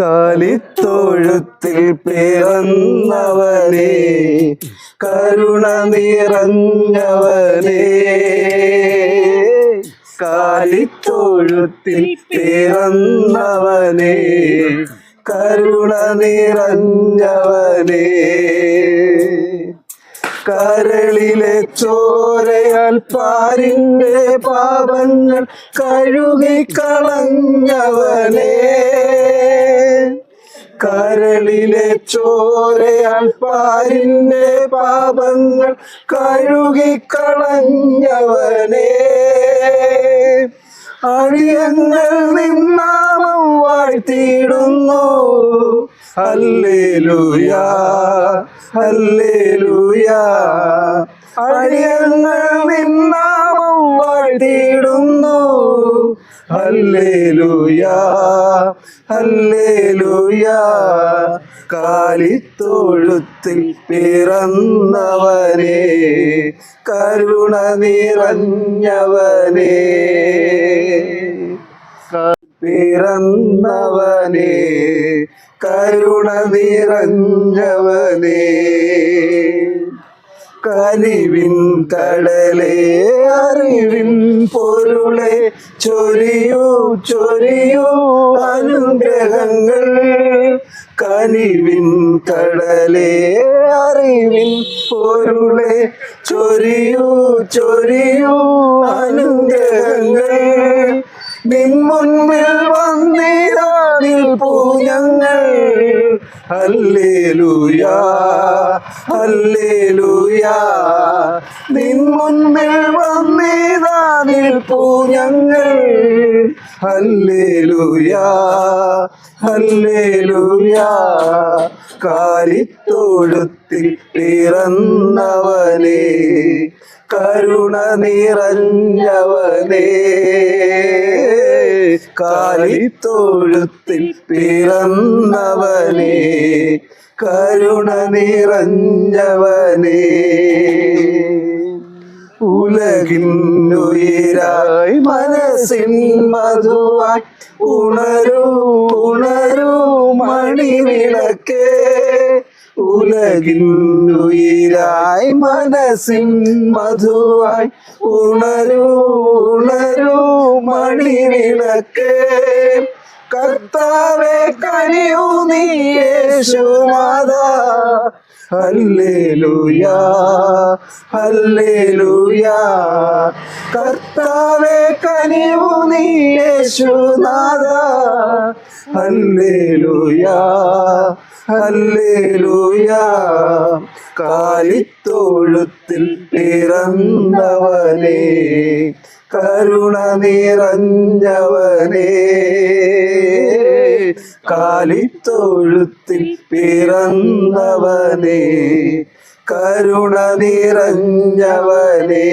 കാലിത്തൊഴുത്തിൽ പിറന്നവനെ കരുണ നിറഞ്ഞവനെ. കാലിത്തൊഴുത്തിൽ പിറന്നവനെ കരുണ നിറഞ്ഞവനെ. പാരിന്റെ പാപങ്ങൾ കഴുകിക്കളഞ്ഞവനെ കരളിലെ ചോരയാൽ പാരിന്റെ പാപങ്ങൾ കഴുകിക്കളഞ്ഞവനെ അഴിയങ്ങൾ നിന്നാമം വാഴ്ത്തിയിടുന്നു. അല്ലേലുയാ അല്ലേലുയാ അഴിയങ്ങൾ ഹല്ലേലൂയാ ഹല്ലേലൂയാ. കാലിത്തൊഴുത്തിൽ പിറന്നവനെ കരുണ നിറഞ്ഞവനെ. പിറന്നവനെ കരുണ നിറഞ്ഞവനെ. കനിവിൻ കടലേ അറിവിൻ പൊരുളെ ചൊരിയൂ ചൊരിയൂ. അനുഗ്രഹങ്ങൾ കനിവിൻ കടലേ അറിവിൻ പൊരുളെ ചൊരിയൂ ചൊരിയൂ. അനുഗ്രഹങ്ങൾ നിൻ മുൻപിൽ പൂഞ്ഞങ്ങൾ. നിൽപ്പൂ ഞങ്ങൾ മുൻപിൽ ഹല്ലേലൂയാ മുൻപിൽ നിൽപ്പൂ ഞങ്ങൾ. ഹല്ലേലൂയാ ഹല്ലേലൂയാ. കാലിത്തൊഴുത്തിൽ പിറന്നവനെ കരുണ നിറഞ്ഞവനെ. കാലിത്തൊഴുത്തിൽ പിറന്നവനെ കരുണ നിറഞ്ഞവനെ. ഉലകിന്നുയിരായി മനസ്സിൻ മധുവായി ഉണരൂ ഉണരൂ മണിവിളക്കേ. ഉലകിന്നുയിരായി മനസ്സിൻ മധുവായി ഉണരൂ ഉണരൂ മണിവിളക്കേ. കർത്താവേ കനിയൂ നീ യേശുനാഥ ഹല്ലേലൂയാ കർത്താവേ കനിവു നീ കാലിത്തൊഴുത്തിൽ പിറന്നവനെ കരുണ നിറഞ്ഞവനെ. കാലിത്തൊഴുത്തിൽ പിറന്നവനേ കരുണ നിറഞ്ഞവനെ.